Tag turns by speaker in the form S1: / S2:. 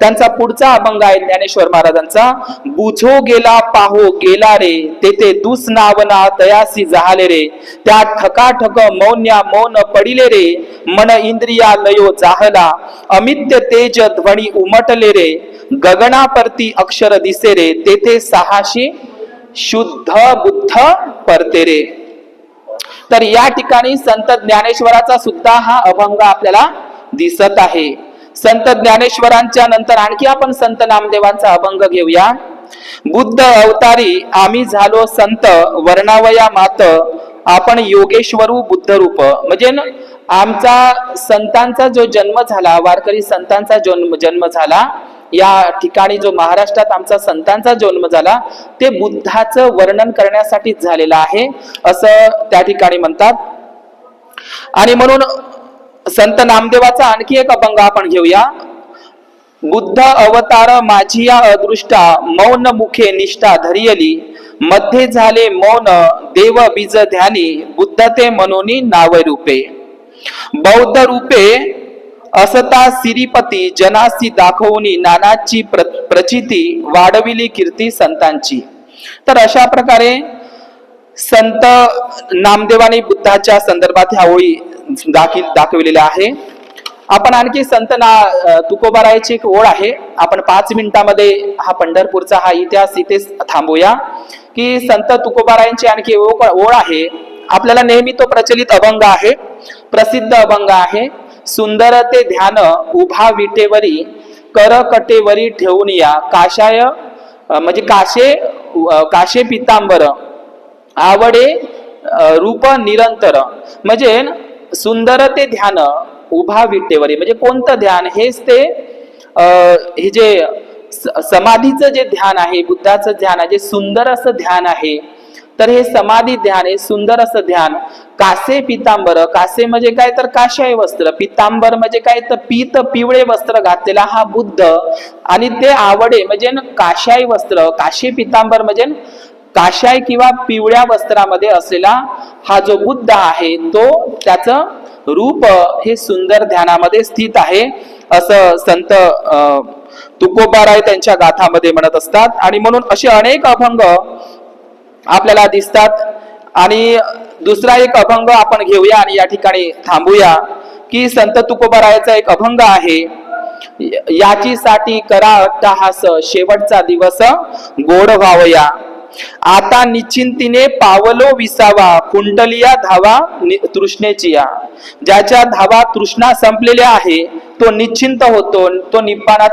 S1: त्यांचा पुढचा अभंग आहे ज्ञानेश्वर महाराजांचा. बुझो गेला पाहो गेला रे तेथे दुस नावना तयासी जहाले रे. त्या ठका ठक मौन्या मौन पडिले रे मन इंद्रिया लयो जाहला. अमित्य तेज ध्वनी उमटले रे गगनापरती अक्षर दिसे रे तेथे सहाशे शुद्ध बुद्ध परते रे. तर या ठिकाणी संत ज्ञानेश्वराचा सुद्धा हा अभंग आपल्याला दिसत आहे. संत ज्ञानेश्वरांच्या नंतर आणखी आपण संत नामदेवांचा अभंग घेऊया. बुद्ध अवतारी आम्ही झालो संत वर्णावया मात आपण योगेश्वरू बुद्ध रूप म्हणजे आमचा संतांचा जो जन्म झाला वारकरी संतांचा जन्म जन्म झाला या ठिकाणी जो महाराष्ट्रात आमचा संतांचा जन्म झाला ते बुद्धाचं वर्णन करण्यासाठीच झालेलं आहे असं त्या ठिकाणी म्हणतात. आणि म्हणून संत नामदेवाचा आणखी एक अभंग आपण घेऊया. बुद्ध अवतार माझिया अदृष्टा मौन मुखे निष्ठा धरियली. मध्ये झाले मौन देव बीज ध्यानी बुद्ध ते मनोनी नाव रूपे. बौद्ध रूपे असता सिरीपती जनासी दाखवून नानाची प्र- प्रचिती वाढविली कीर्ती संतांची. तर अशा प्रकारे संत नामदेवानी बुद्धाच्या संदर्भात ह्या ओळी दाखील दाखविलेले आहे. आपण आणखी संत ना तुकोबारायची एक ओळ आहे. आपण पाच मिनिटामध्ये हा पंढरपूरचा हा इतिहास इथे थांबूया. की संत तुकोबारायांची आणखी ओळ आहे. आपल्याला नेहमी तो प्रचलित अभंग आहे. प्रसिद्ध अभंग आहे. सुंदर ते ध्यान उभा विटेवरी कर कटेवरी ठेवून या. काशाय म्हणजे काशे काशे पितांबर आवडे रूप निरंतर. म्हणजे सुंदर ते ध्यान उभा विटेवरी. म्हणजे कोणतं ध्यान? हेच ते हे जे स- समाधीचं जे ध्यान आहे बुद्धाचं ध्यान आहे जे सुंदर असं ध्यान आहे तर हे समाधी ध्यान हे सुंदर असं ध्यान. कासे पितांबर कासे म्हणजे काय? तर काशाय वस्त्र. पितांबर म्हणजे काय? तर पीत पिवळे वस्त्र घातलेला हा बुद्ध. आणि ते आवडे म्हणजे न काशाय वस्त्र. काशे पितांबर म्हणजे काशाय किंवा पिवळ्या वस्त्रामध्ये असलेला हा जो बुद्ध आहे तो त्याचं रूप हे सुंदर ध्यानामध्ये स्थित आहे असं संत तुकोबाराय त्यांच्या गाथामध्ये म्हणत असतात. आणि म्हणून असे अनेक अभंग आपल्याला दिसतात. आणि दुसरा एक अभंग आपण घेऊया आणि या ठिकाणी थांबूया की संत तुकोबारायचा एक अभंग आहे याची साठी करा अट्टहास शेवटचा दिवस गोड व्हावया. आता निश्चिंतीने पावलो विसावा कुंटलिया धावा नि- तृष्णेचिया. ज्याच्या धावा तृष्णा संपलेल्या आहे तो निश्चिंत होतो तो निप्पानात